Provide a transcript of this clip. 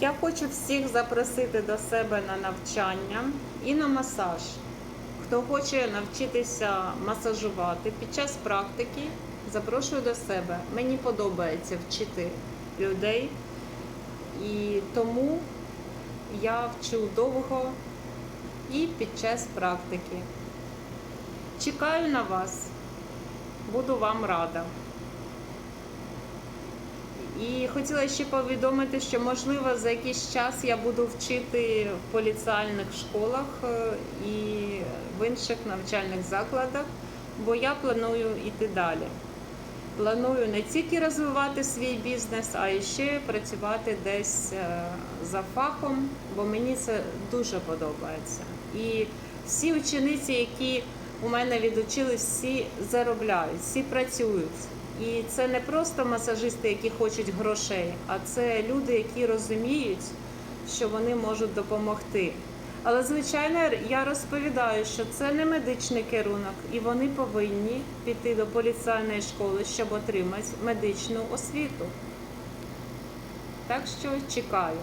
Я хочу всіх запросити до себе на навчання і на масаж. Хто хоче навчитися масажувати під час практики, запрошую до себе. Мені подобається вчити людей, і тому я вчу довго і під час практики. Чекаю на вас, буду вам рада. І хотіла ще повідомити, що можливо за якийсь час я буду вчити в поліціальних школах е, і в інших навчальних закладах, бо я планую йти далі. Планую не тільки розвивати свій бізнес, а і ще працювати десь е, за фахом, бо мені це дуже подобається. І всі учениці, які у мене відучились, всі заробляють, всі працюють. І це не просто масажисти, які хочуть грошей, а це люди, які розуміють, що вони можуть допомогти. Але звичайно, я розповідаю, що це не медичний керунок, і вони повинні піти до поліцейної школи, щоб отримати медичну освіту. Так що чекаю.